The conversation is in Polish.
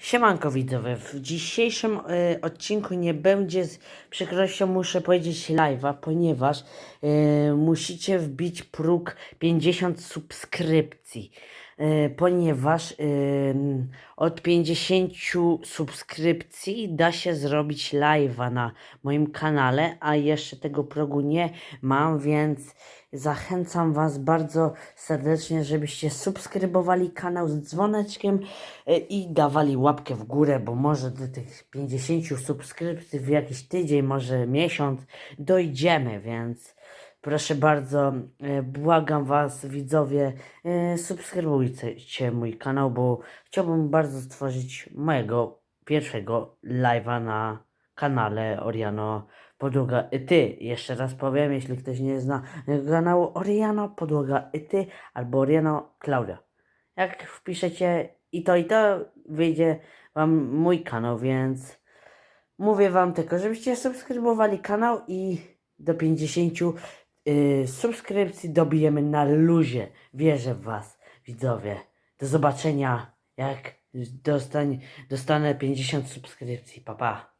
Siemanko widzowie, w dzisiejszym y, odcinku nie będzie, z przykrością muszę powiedzieć live'a, ponieważ y, musicie wbić próg 50 subskrypcji, ponieważ y, od 50 subskrypcji da się zrobić live'a na moim kanale, a jeszcze tego progu nie mam, więc zachęcam Was bardzo serdecznie, żebyście subskrybowali kanał z dzwoneczkiem y, i dawali łapkę w górę, bo może do tych 50 subskrypcji w jakiś tydzień, może miesiąc dojdziemy, więc proszę bardzo, y, błagam Was widzowie, y, subskrybujcie mój kanał, bo chciałbym bardzo stworzyć mojego pierwszego live'a na kanale Oriano Podłoga Ty. Jeszcze raz powiem, jeśli ktoś nie zna kanału Oriano Podłoga Ty albo Oriano Klaudia. Jak wpiszecie i to i to, wyjdzie wam mój kanał, więc mówię wam tylko, żebyście subskrybowali kanał i do 50 y, subskrypcji dobijemy na luzie. Wierzę w was, widzowie. Do zobaczenia, jak dostań, dostanę 50 subskrypcji. Pa, pa.